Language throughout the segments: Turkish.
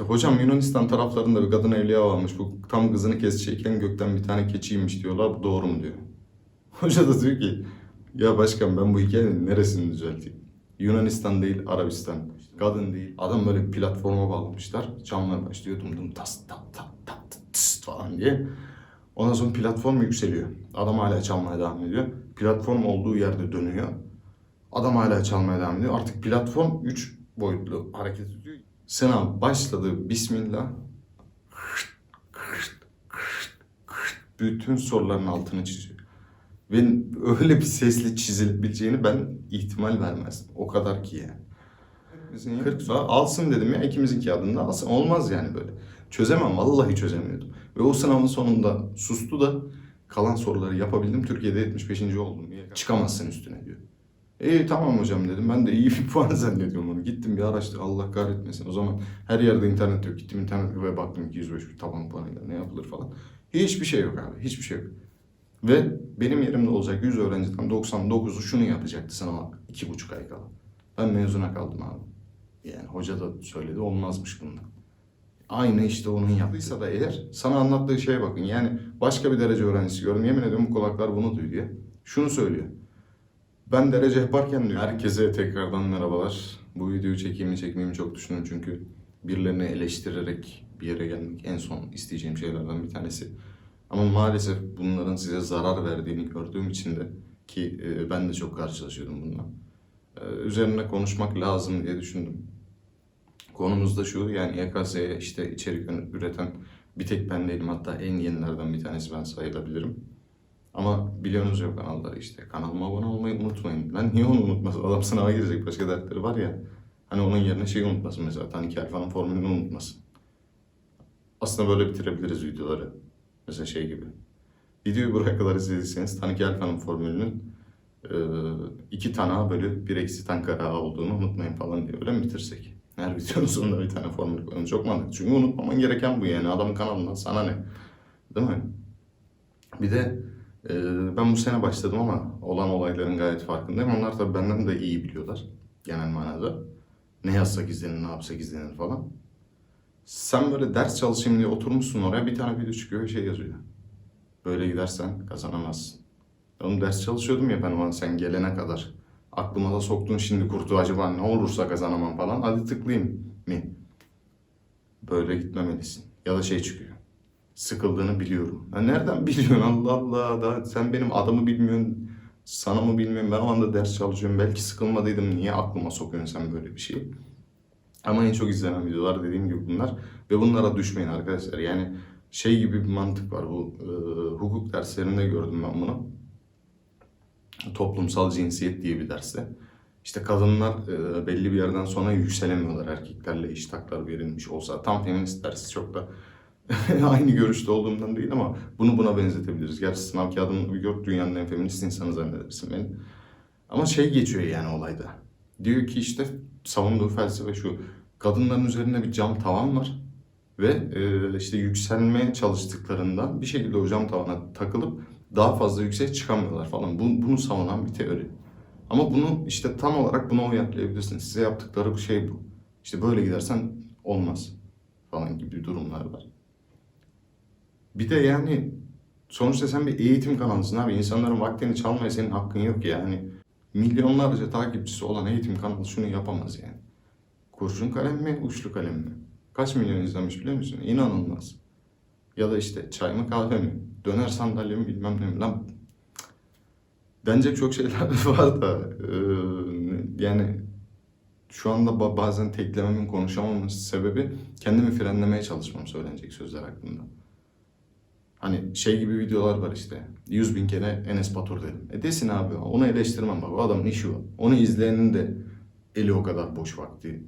İşte hocam Yunanistan taraflarında bir kadın evliya varmış. Bu tam kızını kesecekken gökten bir tane keçiymiş diyorlar. Bu doğru mu diyor. Hoca da diyor ki ya başkan ben bu hikayenin neresini düzelteyim? Yunanistan değil Arabistan. Kadın değil. Adam böyle platforma bağlamışlar. Camlar başlıyor dum dum tas tat tat tat tıs falan diye. Ondan sonra platform yükseliyor. Adam hala çalmaya devam ediyor. Platform olduğu yerde dönüyor. Adam hala çalmaya devam ediyor. Artık platform 3 boyutlu hareket ediyor. Sınav başladı. Bismillah. Bütün soruların altını çiziyor. Ve öyle bir sesli çizilebileceğini ben ihtimal vermezdim. O kadar ki yani. Bizim 40 soru alsın dedim ya ikimizin kağıdında alsın. Olmaz yani böyle. Çözemem vallahi çözemiyordum. Ve o sınavın sonunda sustu da kalan soruları yapabildim. Türkiye'de 75. oldum. Çıkamazsın üstüne diyor. İyi tamam hocam dedim. Ben de iyi bir puan zannediyorum onu. Gittim bir araştır. Allah kahretmesin. O zaman her yerde internet yok. Gittim internet ve baktım 205 bir taban puanıyla ne yapılır falan. Hiçbir şey yok abi. Hiçbir şey yok. Ve benim yerimde olacak 100 öğrenciden 99'u şunu yapacaktı sınava 2,5 ay kala. Ben mezuna kaldım abi. Yani hoca da söyledi olmazmış bundan. Aynı işte onun yaptıysa da eğer sana anlattığı şeye bakın. Yani başka bir derece öğrencisi gördüm. Yemin ediyorum bu kulaklar bunu duyuyor. Şunu söylüyor. Ben derece yaparken diyor. Herkese tekrardan merhabalar. Bu videoyu çekeyim mi çekmeyeyim çok düşündüm çünkü birilerini eleştirerek bir yere gelmek en son isteyeceğim şeylerden bir tanesi. Ama maalesef bunların size zarar verdiğini gördüğüm için de ki e, ben de çok karşılaşıyordum bununla. E, üzerine konuşmak lazım diye düşündüm. Konumuz da şu yani YKS'ye işte içerik üreten bir tek ben değilim hatta en yenilerden bir tanesi ben sayılabilirim. Ama biliyorsunuz ya kanalları işte. Kanalıma abone olmayı unutmayın. Ben niye onu unutmasın? Adam sınava girecek başka dertleri var ya. Hani onun yerine şey unutmasın mesela. Taniki alfanın formülünü unutmasın. Aslında böyle bitirebiliriz videoları. Mesela şey gibi. Videoyu buraya kadar izlediyseniz Taniki alfanın formülünün e, iki tane bölü bir eksi tan kare olduğunu unutmayın falan diye öyle mi bitirsek? Her videonun sonunda bir tane formül koyalım. Çok mantıklı. Çünkü unutmaman gereken bu yani. Adamın kanalından sana ne? Değil mi? Bir de ben bu sene başladım ama olan olayların gayet farkındayım. Onlar tabii benden de iyi biliyorlar genel manada. Ne yazsak izlenir, ne yapsak izlenir falan. Sen böyle ders çalışayım diye oturmuşsun oraya bir tane video çıkıyor şey yazıyor. Böyle gidersen kazanamazsın. Oğlum ders çalışıyordum ya ben o an sen gelene kadar. Aklıma da soktun şimdi kurtu acaba ne olursa kazanamam falan. Hadi tıklayayım mi? Böyle gitmemelisin. Ya da şey çıkıyor sıkıldığını biliyorum. Ya nereden biliyorsun Allah Allah da sen benim adımı bilmiyorsun, sana mı bilmiyorum ben o anda ders çalışıyorum belki sıkılmadıydım niye aklıma sokuyorsun sen böyle bir şey. Ama en çok izlenen videolar dediğim gibi bunlar ve bunlara düşmeyin arkadaşlar yani şey gibi bir mantık var bu e, hukuk derslerinde gördüm ben bunu. Toplumsal cinsiyet diye bir derste. İşte kadınlar e, belli bir yerden sonra yükselemiyorlar erkeklerle eşit haklar verilmiş olsa. Tam feminist dersi çok da aynı görüşte olduğumdan değil ama bunu buna benzetebiliriz. Gerçi sınav kağıdını bir gör dünyanın en feminist insanı zannedersin beni. Ama şey geçiyor yani olayda. Diyor ki işte savunduğu felsefe şu. Kadınların üzerinde bir cam tavan var. Ve e, işte yükselmeye çalıştıklarında bir şekilde o cam tavana takılıp daha fazla yüksek çıkamıyorlar falan. Bu, bunu savunan bir teori. Ama bunu işte tam olarak buna uyarlayabilirsin. Size yaptıkları şey bu. İşte böyle gidersen olmaz falan gibi durumlar var. Bir de yani sonuçta sen bir eğitim kanalısın abi. İnsanların vaktini çalmaya senin hakkın yok yani. Milyonlarca takipçisi olan eğitim kanalı şunu yapamaz yani. Kurşun kalem mi, uçlu kalem mi? Kaç milyon izlemiş biliyor musun? İnanılmaz. Ya da işte çay mı kahve mi? Döner sandalye mi bilmem ne mi? Lan denecek çok şeyler var da e, yani şu anda ba- bazen teklememin konuşamamın sebebi kendimi frenlemeye çalışmam söylenecek sözler hakkında. Hani şey gibi videolar var işte. 100 bin kere Enes Batur dedim. E desin abi onu eleştirmem bak. O adamın işi o. Onu izleyenin de eli o kadar boş vakti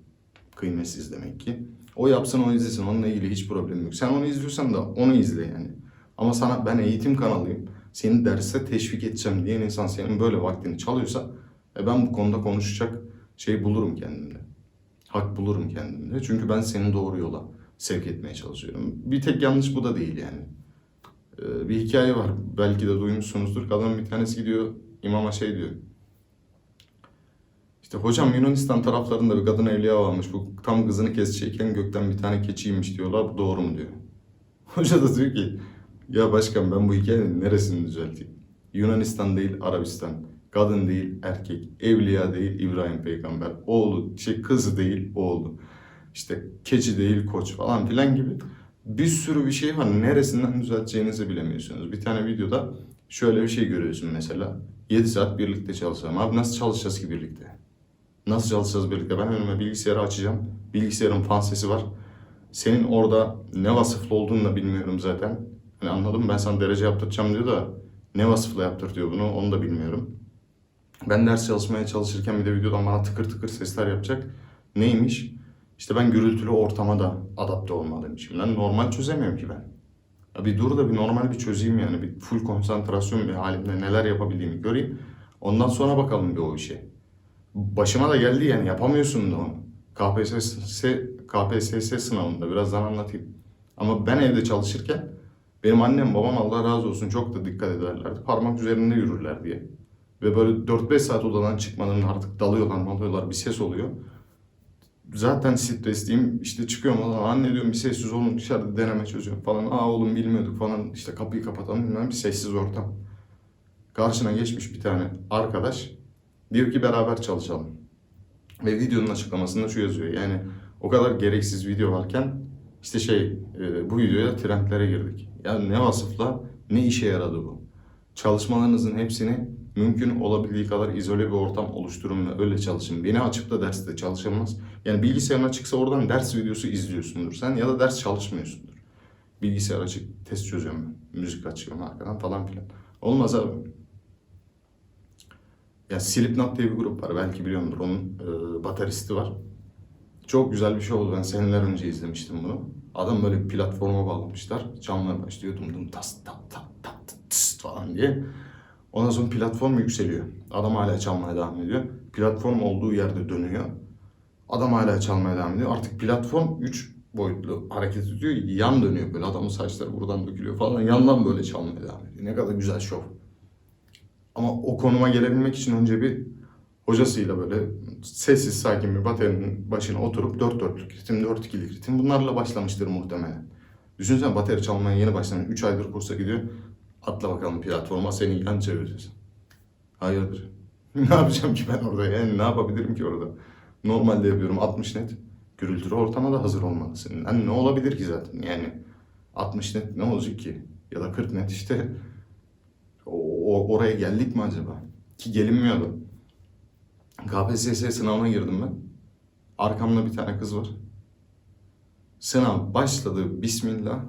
kıymetsiz demek ki. O yapsın o izlesin onunla ilgili hiç problem yok. Sen onu izliyorsan da onu izle yani. Ama sana ben eğitim kanalıyım. Seni derse teşvik edeceğim diyen insan senin böyle vaktini çalıyorsa e ben bu konuda konuşacak şey bulurum kendimde. Hak bulurum kendimde. Çünkü ben seni doğru yola sevk etmeye çalışıyorum. Bir tek yanlış bu da değil yani. Ee, bir hikaye var. Belki de duymuşsunuzdur. Kadın bir tanesi gidiyor imama şey diyor. İşte hocam Yunanistan taraflarında bir kadın evliya varmış. Bu tam kızını kesecekken gökten bir tane keçiymiş diyorlar. Bu doğru mu diyor. Hoca da diyor ki ya başkan ben bu hikayenin neresini düzelteyim? Yunanistan değil Arabistan. Kadın değil erkek. Evliya değil İbrahim peygamber. Oğlu şey kızı değil oğlu. İşte keçi değil koç falan filan gibi. Bir sürü bir şey var. Neresinden düzelteceğinizi bilemiyorsunuz. Bir tane videoda şöyle bir şey görüyorsun mesela. 7 saat birlikte çalışalım. Abi nasıl çalışacağız ki birlikte? Nasıl çalışacağız birlikte? Ben önüme bilgisayarı açacağım. Bilgisayarın fan sesi var. Senin orada ne vasıflı olduğunu da bilmiyorum zaten. Hani anladın mı? Ben sana derece yaptıracağım diyor da ne vasıfla yaptır diyor bunu onu da bilmiyorum. Ben ders çalışmaya çalışırken bir de videodan bana tıkır tıkır sesler yapacak. Neymiş? İşte ben gürültülü ortama da adapte olmalıyım. Şimdi normal çözemiyorum ki ben. Ya bir dur da bir normal bir çözeyim yani. Bir full konsantrasyon bir halimde neler yapabildiğimi göreyim. Ondan sonra bakalım bir o işe. Başıma da geldi yani yapamıyorsun da onu. KPSS, KPSS sınavında birazdan anlatayım. Ama ben evde çalışırken benim annem babam Allah razı olsun çok da dikkat ederlerdi. Parmak üzerinde yürürler diye. Ve böyle 4-5 saat odadan çıkmadan artık dalıyorlar dalıyorlar bir ses oluyor. Zaten stresliyim işte çıkıyorum odadan anne diyorum bir sessiz olun dışarıda deneme çözüyorum falan. Aa oğlum bilmiyorduk falan işte kapıyı kapatalım bilmem bir sessiz ortam. Karşına geçmiş bir tane arkadaş diyor ki beraber çalışalım. Ve videonun açıklamasında şu yazıyor yani o kadar gereksiz video varken işte şey e, bu videoya trendlere girdik. Yani ne vasıfla ne işe yaradı bu? Çalışmalarınızın hepsini mümkün olabildiği kadar izole bir ortam oluşturun ve öyle çalışın. Beni açıp da derste çalışılmaz. Yani bilgisayarın açıksa oradan ders videosu izliyorsundur sen ya da ders çalışmıyorsundur. Bilgisayar açık, test çözüyorum ben. Müzik açıyorum arkadan falan filan. Olmaz abi. Ya Slipknot diye bir grup var. Belki biliyordur. Onun e, bateristi var. Çok güzel bir şey oldu. Ben seneler önce izlemiştim bunu. Adam böyle bir platforma bağlamışlar. Çalmaya başlıyor. Dum dum tas ta ta ta ta tıs falan diye. Ondan sonra platform yükseliyor. Adam hala çalmaya devam ediyor. Platform olduğu yerde dönüyor. Adam hala çalmaya devam ediyor. Artık platform 3 boyutlu hareket ediyor. Yan dönüyor böyle. Adamın saçları buradan dökülüyor falan. Yandan böyle çalmaya devam ediyor. Ne kadar güzel şov. Ama o konuma gelebilmek için önce bir hocasıyla böyle sessiz sakin bir baterinin başına oturup dört dörtlük ritim, dört ikilik ritim bunlarla başlamıştır muhtemelen. Düşünsene bateri çalmaya yeni başlamış. 3 aydır kursa gidiyor. Atla bakalım platforma seni yan çevireceğiz. Hayırdır? ne yapacağım ki ben orada yani ne yapabilirim ki orada? Normalde yapıyorum 60 net. Gürültülü ortama da hazır olmalısın. Yani ne olabilir ki zaten yani 60 net ne olacak ki? Ya da 40 net işte o, oraya geldik mi acaba? Ki gelinmiyordu. KPSS sınavına girdim ben. Arkamda bir tane kız var. Sınav başladı. Bismillah.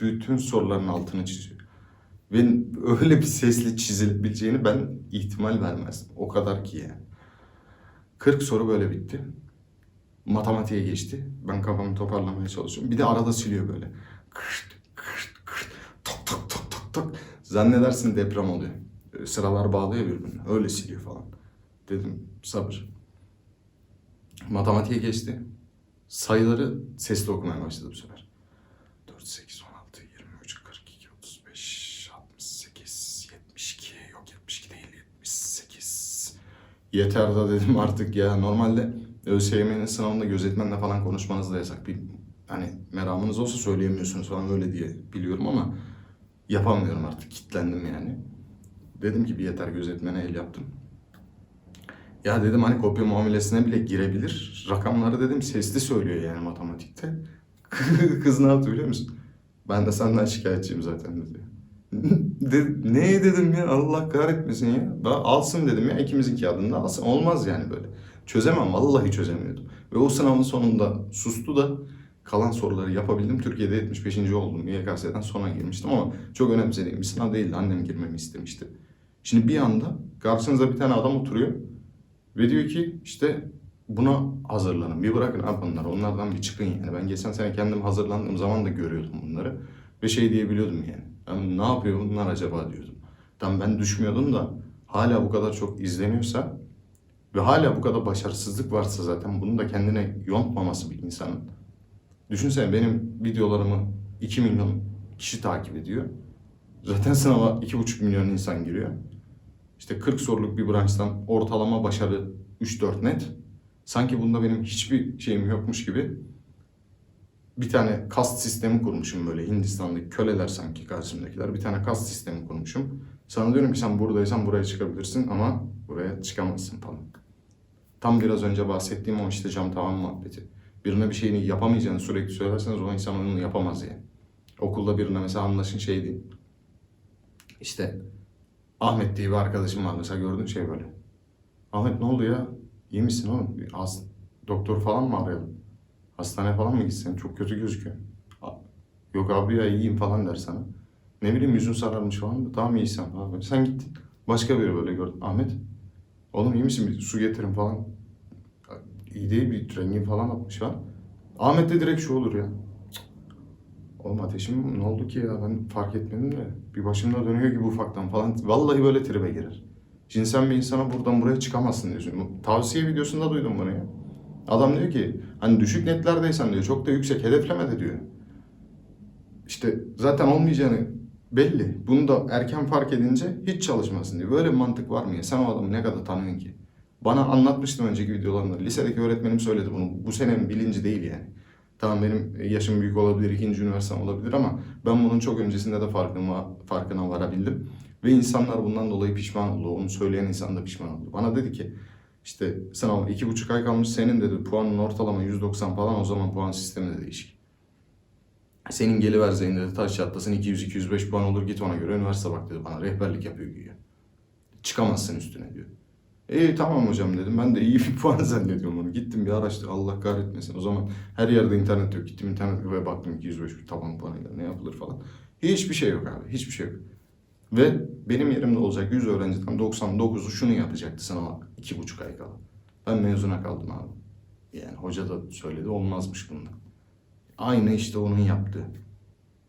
Bütün soruların altını çiziyor. Ve öyle bir sesle çizilebileceğini ben ihtimal vermezdim. O kadar ki yani. 40 soru böyle bitti. Matematiğe geçti. Ben kafamı toparlamaya çalışıyorum. Bir de arada siliyor böyle. Kırt, kırt, kırt, tok tok tok tok tok. Zannedersin deprem oluyor. Ee, Sıralar bağlıyor birbirine. Öyle siliyor falan. Dedim sabır. Matematiğe geçti. Sayıları sesli okumaya başladı bu sefer. Yeter da dedim artık ya. Normalde ÖSYM'nin sınavında gözetmenle falan konuşmanız da yasak. Bir, hani meramınız olsa söyleyemiyorsunuz falan öyle diye biliyorum ama yapamıyorum artık. Kitlendim yani. Dedim ki bir yeter gözetmene el yaptım. Ya dedim hani kopya muamelesine bile girebilir. Rakamları dedim sesli söylüyor yani matematikte. Kız ne yaptı biliyor musun? Ben de senden şikayetçiyim zaten dedi. De, ne dedim ya Allah kahretmesin ya. Ben alsın dedim ya ikimizin kağıdında alsın. Olmaz yani böyle. Çözemem vallahi çözemiyordum. Ve o sınavın sonunda sustu da kalan soruları yapabildim. Türkiye'de 75. oldum. YKS'den sonra girmiştim ama çok önemsediğim bir sınav değildi. Annem girmemi istemişti. Şimdi bir anda karşınıza bir tane adam oturuyor ve diyor ki işte buna hazırlanın. Bir bırakın abi bunları. Onlardan bir çıkın yani. Ben geçen sene kendim hazırlandığım zaman da görüyordum bunları. Ve şey diyebiliyordum yani. "Yani ne yapıyor bunlar acaba diyordum. Tam ben düşmüyordum da hala bu kadar çok izleniyorsa ve hala bu kadar başarısızlık varsa zaten bunu da kendine yontmaması bir insanın. Düşünsene benim videolarımı 2 milyon kişi takip ediyor. Zaten sınava 2,5 milyon insan giriyor. işte 40 soruluk bir branştan ortalama başarı 3-4 net. Sanki bunda benim hiçbir şeyim yokmuş gibi bir tane kast sistemi kurmuşum böyle Hindistan'daki köleler sanki karşımdakiler. Bir tane kast sistemi kurmuşum. Sana diyorum ki sen buradaysan buraya çıkabilirsin ama buraya çıkamazsın falan. Tam biraz önce bahsettiğim o işte cam tavan muhabbeti. Birine bir şeyini yapamayacağını sürekli söylerseniz o insan onu yapamaz yani. Okulda birine mesela anlaşın şey değil. İşte Ahmet diye bir arkadaşım var mesela gördüğün şey böyle. Ahmet ne oldu ya? İyi misin oğlum? Az, doktor falan mı arayalım? Hastane falan mı gitsen? Çok kötü gözüküyor. Yok abi ya iyiyim falan der sana. Ne bileyim yüzün sararmış falan. Tamam iyisin. Böyle. Sen gittin. Başka biri böyle gördü. Ahmet. Oğlum iyi misin? Bir su getirin falan. İyi değil bir rengin falan atmış falan. Ahmet de direkt şu olur ya. Oğlum ateşim ne oldu ki ya ben fark etmedim de bir başımda dönüyor gibi ufaktan falan. Vallahi böyle tribe girer. Sen bir insana buradan buraya çıkamazsın diyorsun. Tavsiye videosunda duydum bunu ya. Adam diyor ki hani düşük netlerdeysen diyor çok da yüksek hedefleme de diyor. İşte zaten olmayacağını belli. Bunu da erken fark edince hiç çalışmasın diyor. Böyle bir mantık var mı ya? Sen o adamı ne kadar tanıyorsun ki? Bana anlatmıştım önceki videolarında. Lisedeki öğretmenim söyledi bunu. Bu senenin bilinci değil yani. Tamam benim yaşım büyük olabilir, ikinci üniversitem olabilir ama ben bunun çok öncesinde de farkına, farkına varabildim. Ve insanlar bundan dolayı pişman oldu. Onu söyleyen insan da pişman oldu. Bana dedi ki işte sınav iki buçuk ay kalmış senin dedi puanın ortalama 190 falan o zaman puan sistemi de değişik. Senin geliver Zeyn dedi taş çatlasın 200-205 puan olur git ona göre üniversite bak dedi bana rehberlik yapıyor güya. Çıkamazsın üstüne diyor. İyi tamam hocam dedim. Ben de iyi bir puan zannediyorum onu. Gittim bir araştırdım. Allah kahretmesin. O zaman her yerde internet yok. Gittim internet ve baktım 205 bir taban puanıyla ne yapılır falan. Hiçbir şey yok abi. Hiçbir şey yok. Ve benim yerimde olacak 100 öğrenciden 99'u şunu yapacaktı sınava. 2,5 ay kala. Ben mezuna kaldım abi. Yani hoca da söyledi olmazmış bunda. Aynı işte onun yaptığı.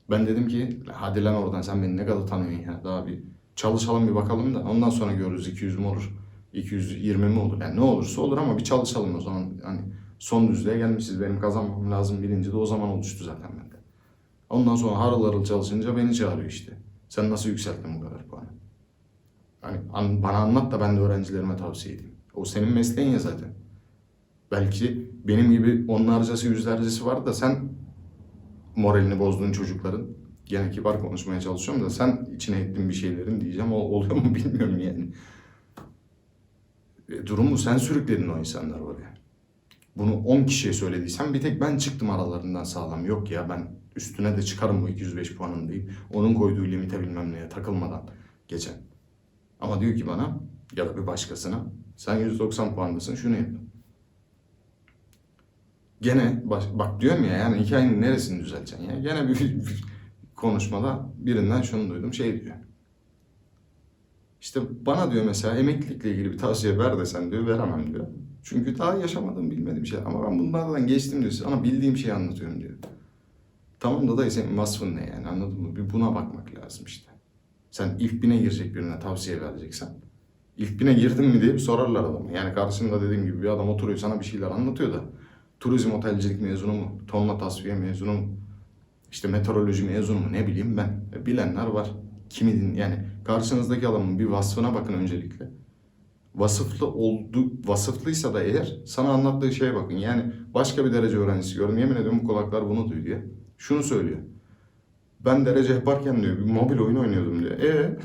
Ben dedim ki hadi lan oradan sen beni ne kadar tanıyorsun ya. Daha bir çalışalım bir bakalım da ondan sonra görürüz 200 mü olur. 220 mi olur? Yani ne olursa olur ama bir çalışalım o zaman. Hani son düzlüğe gelmişiz. Benim kazanmam lazım bilinci de o zaman oluştu zaten bende. Ondan sonra harıl harıl çalışınca beni çağırıyor işte. Sen nasıl yükselttin bu kadar puanı? Hani an- bana anlat da ben de öğrencilerime tavsiye edeyim. O senin mesleğin ya zaten. Belki benim gibi onlarcası yüzlercesi var da sen moralini bozduğun çocukların gene kibar konuşmaya çalışıyorum da sen içine ettiğin bir şeylerin diyeceğim o oluyor mu bilmiyorum yani. E, durumu sen sürükledin o insanlar oraya. Bunu 10 kişiye söylediysen bir tek ben çıktım aralarından sağlam. Yok ya ben üstüne de çıkarım bu 205 puanın deyip onun koyduğu limite bilmem neye takılmadan geçen. Ama diyor ki bana ya da bir başkasına sen 190 puandasın şunu yap. Gene baş- bak diyorum ya yani hikayenin neresini düzelteceksin ya. Gene bir, bir konuşmada birinden şunu duydum şey diyor. İşte bana diyor mesela emeklilikle ilgili bir tavsiye ver desen diyor veremem diyor. Çünkü daha yaşamadığım bilmediğim şey ama ben bunlardan geçtim diyor. Sana bildiğim şeyi anlatıyorum diyor. Tamam da dayı senin vasfın ne yani anladın mı? Bir buna bakmak lazım işte. Sen ilk bine girecek birine tavsiye vereceksen. İlk bine girdin mi diye sorarlar adamı. Yani karşında dediğim gibi bir adam oturuyor sana bir şeyler anlatıyor da. Turizm otelcilik mezunu mu? Tonla tasfiye mezunu mu? İşte meteoroloji mezunu mu? Ne bileyim ben. E, Bilenler var. Kimi din yani karşınızdaki adamın bir vasfına bakın öncelikle. Vasıflı oldu, vasıflıysa da eğer sana anlattığı şeye bakın. Yani başka bir derece öğrencisi gördüm. Yemin ediyorum bu kulaklar bunu duyuyor. Şunu söylüyor. Ben derece yaparken diyor bir mobil oyun oynuyordum diyor. E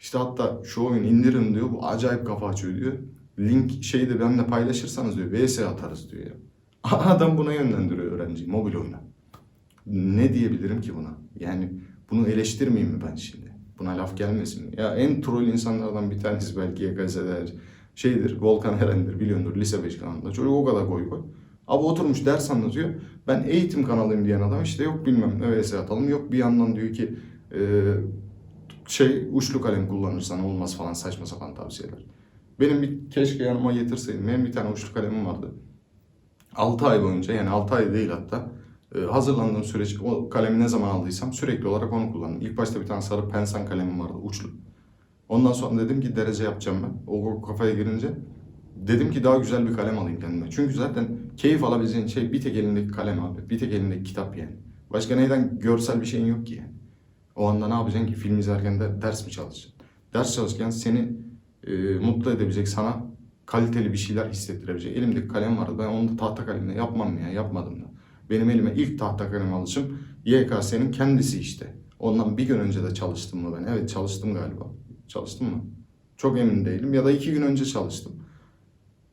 işte hatta şu oyun indirin diyor. Bu acayip kafa açıyor diyor. Link şeyi de benimle paylaşırsanız diyor. VS atarız diyor ya. Adam buna yönlendiriyor öğrenciyi mobil oyuna. Ne diyebilirim ki buna? Yani bunu eleştirmeyeyim mi ben şimdi? Buna laf gelmesin mi? Ya en troll insanlardan bir tanesi belki YKS'de şeydir. Volkan Eren'dir biliyordur lise 5 kanalında. Çocuk o kadar koy koy. Abi oturmuş ders anlatıyor. Ben eğitim kanalıyım diyen adam işte yok bilmem ne VS atalım. Yok bir yandan diyor ki e, şey uçlu kalem kullanırsan olmaz falan saçma sapan tavsiyeler. Benim bir keşke yanıma getirseydim. Benim bir tane uçlu kalemim vardı. 6 ay boyunca yani 6 ay değil hatta hazırlandığım süreç o kalemi ne zaman aldıysam sürekli olarak onu kullandım. İlk başta bir tane sarı pensan kalemim vardı uçlu. Ondan sonra dedim ki derece yapacağım ben. O kafaya girince dedim ki daha güzel bir kalem alayım kendime. Çünkü zaten keyif alabileceğin şey bir tek elindeki kalem abi. Bir tek elindeki kitap yani. Başka neyden görsel bir şeyin yok ki yani. O anda ne yapacaksın ki? Film izlerken de ders mi çalışacaksın? Ders çalışırken seni e, mutlu edebilecek, sana kaliteli bir şeyler hissettirebilecek. Elimdeki kalem vardı. Ben onu da tahta kalemle yapmam ya, yapmadım da. Benim elime ilk tahta kalem alışım YKS'nin kendisi işte. Ondan bir gün önce de çalıştım mı ben? Evet çalıştım galiba. Çalıştım mı? Çok emin değilim. Ya da iki gün önce çalıştım.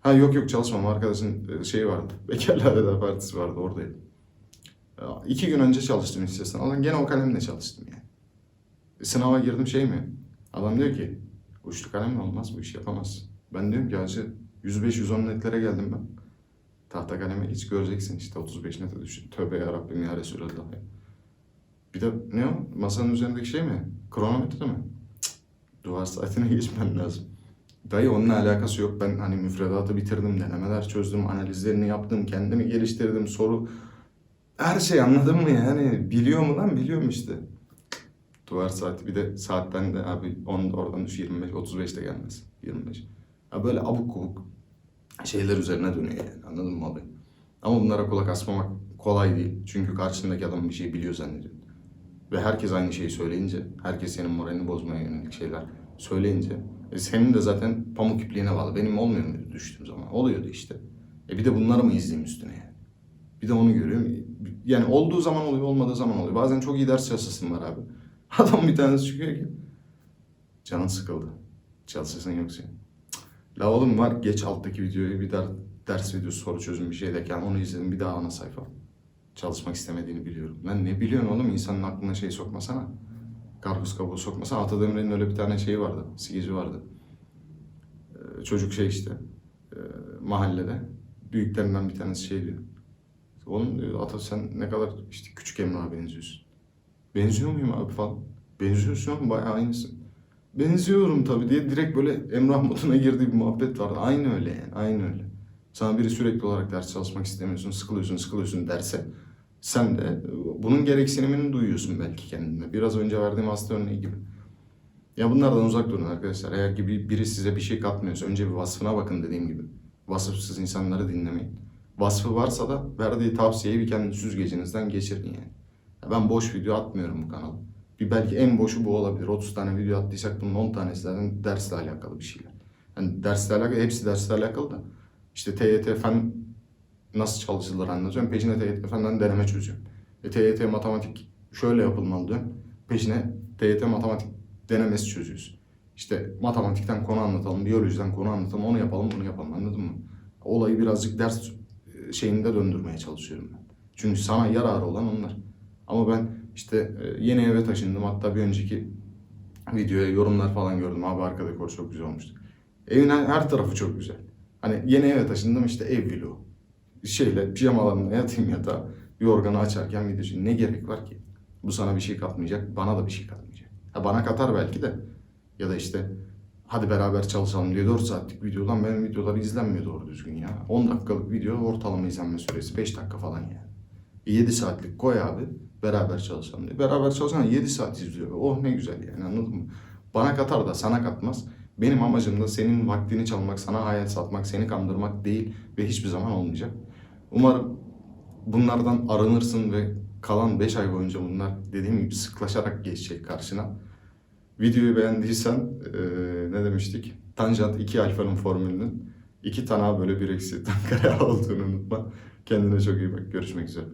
Ha yok yok çalışmam. Arkadaşın e, şeyi vardı. Bekarlar Veda Partisi vardı oradaydım. Ya, İki gün önce çalıştım istiyorsan. Ama gene o kalemle çalıştım yani. E, Sınava girdim şey mi? Adam diyor ki uçlu kalemle olmaz bu iş yapamazsın. Ben diyorum ki hacı 105-110 netlere geldim ben. Tahta kaleme hiç göreceksin işte 35 nete düşün. Tövbe yarabbim ya Resulallah. Bir de ne o? Masanın üzerindeki şey mi? Kronometre mi? Cık, Duvar saatine geçmen lazım. Dayı onunla alakası yok. Ben hani müfredatı bitirdim, denemeler çözdüm, analizlerini yaptım, kendimi geliştirdim, soru... Her şey anladın mı yani? Biliyor mu lan? Biliyorum işte. Duvar saati bir de saat bende abi 10 oradan düş 25 35 de gelmez. 25. Ya böyle abuk kubuk şeyler üzerine dönüyor yani anladın mı abi? Ama bunlara kulak asmamak kolay değil. Çünkü karşındaki adam bir şey biliyor zannediyor. Ve herkes aynı şeyi söyleyince, herkes senin moralini bozmaya yönelik şeyler söyleyince e senin de zaten pamuk ipliğine bağlı. Benim olmuyor muydu düştüğüm zaman? Oluyordu işte. E bir de bunları mı izleyeyim üstüne yani? Bir de onu görüyorum. Yani olduğu zaman oluyor, olmadığı zaman oluyor. Bazen çok iyi ders çalışasın var abi. Adam bir tanesi çıkıyor ki canın sıkıldı. Çalışasın yok senin. La oğlum var geç alttaki videoyu bir der, ders videosu soru çözüm bir şey derken onu izledim bir daha ana sayfa. Çalışmak istemediğini biliyorum. Lan ne biliyorsun oğlum insanın aklına şey sokmasana. Karpuz kabuğu sokmasana. Atademir'in öyle bir tane şeyi vardı. Sigici vardı. Ee, çocuk şey işte. e, mahallede. Büyüklerinden bir tanesi şey diyor. Oğlum diyor Ata sen ne kadar işte küçük Emrah'a benziyorsun. Benziyor muyum abi falan? Benziyorsun ama bayağı aynısın. Benziyorum tabii diye direkt böyle Emrah moduna girdiği bir muhabbet vardı. Aynı öyle yani, aynı öyle. Sana biri sürekli olarak ders çalışmak istemiyorsun, sıkılıyorsun, sıkılıyorsun derse sen de bunun gereksinimini duyuyorsun belki kendine. Biraz önce verdiğim hasta örneği gibi. Ya bunlardan uzak durun arkadaşlar. Eğer ki bir- biri size bir şey katmıyorsa önce bir vasfına bakın dediğim gibi. Vasıfsız insanları dinlemeyin. Vasfı varsa da verdiği tavsiyeyi bir kendi süzgecinizden geçirin yani. Ya Ben boş video atmıyorum bu kanala. Bir belki en boşu bu olabilir. 30 tane video attıysak bunun 10 tanesi zaten dersle alakalı bir şeyler. Yani dersle alakalı, hepsi dersle alakalı da. İşte TYT fen nasıl çalışılır anlatıyorum. Peşine TYT fenden deneme çözüyorum. E, TYT matematik şöyle yapılmalı diyorum. Peşine TYT matematik denemesi çözüyorsun. İşte matematikten konu anlatalım, biyolojiden konu anlatalım, onu yapalım, bunu yapalım anladın mı? Olayı birazcık ders e, şeyinde döndürmeye çalışıyorum ben. Çünkü sana yararı olan onlar. Ama ben işte e, yeni eve taşındım. Hatta bir önceki videoya yorumlar falan gördüm. Abi arka dekor çok güzel olmuştu. Evin her tarafı çok güzel. Hani yeni eve taşındım işte ev vlogu. Şeyle pijamalarımla yatayım yatağa. Yorganı açarken video için ne gerek var ki? Bu sana bir şey katmayacak, bana da bir şey katmayacak. Ha bana katar belki de. Ya da işte hadi beraber çalışalım diye 4 saatlik videodan benim videolar izlenmiyor doğru düzgün ya. 10 dakikalık video ortalama izlenme süresi 5 dakika falan yani. 7 saatlik koy abi beraber çalışalım diye. Beraber çalışan 7 saat izliyor. Oh ne güzel yani anladın mı? Bana katar da sana katmaz. Benim amacım da senin vaktini çalmak, sana hayal satmak, seni kandırmak değil ve hiçbir zaman olmayacak. Umarım bunlardan arınırsın ve kalan 5 ay boyunca bunlar dediğim gibi sıklaşarak geçecek karşına. Videoyu beğendiysen eee, ne demiştik? Tanjant 2 alfanın formülünün 2 tane bölü 1 eksi tan kare olduğunu unutma. Kendine çok iyi bak. Görüşmek üzere.